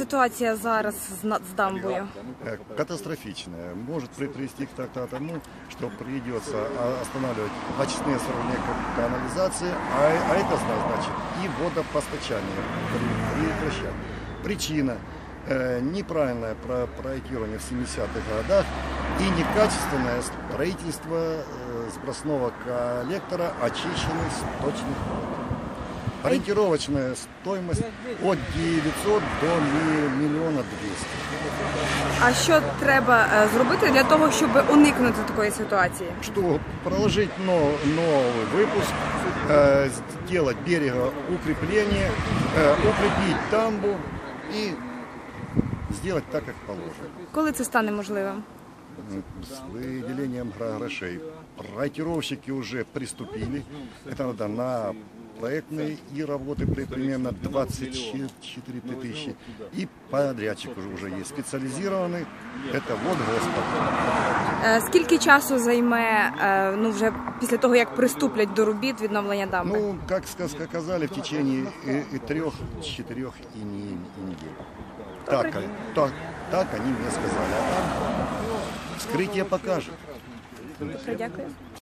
Ситуація зараз з, дамбою. Э, катастрофичная. Может при- привести к тому, что придется а, останавливать очистные сооружения ка- канализации, а, а это зна- значит и водопостачание при- прекращать. Причина э, неправильное про- проектирование в 70-х годах и некачественное строительство э, сбросного коллектора очищенных сточных вод. Ориентировочная стоимость от 900 до ми- миллиона 200. А що треба е, зробити для того, щоб уникнути такої ситуації? что проложить но- новый выпуск, э, сделать берега укрепление, э, укрепить дамбу и сделать так, как положено. Коли це стане можливим? М, С выделением гра- грошей. Проектировщики уже приступили. Это надо на проектные и работы при примерно 24 тысячи. И подрядчик уже, уже есть специализированный. Это вот Господь. Е, Скільки часу займе е, ну вже після того, як приступлять до робіт відновлення дамби? Ну, как ска- сказали, в течение и, и трех, четырех и, не, и недель. Так, а- так, так они мне сказали. А там вскрытие покажет. Добре, дякую.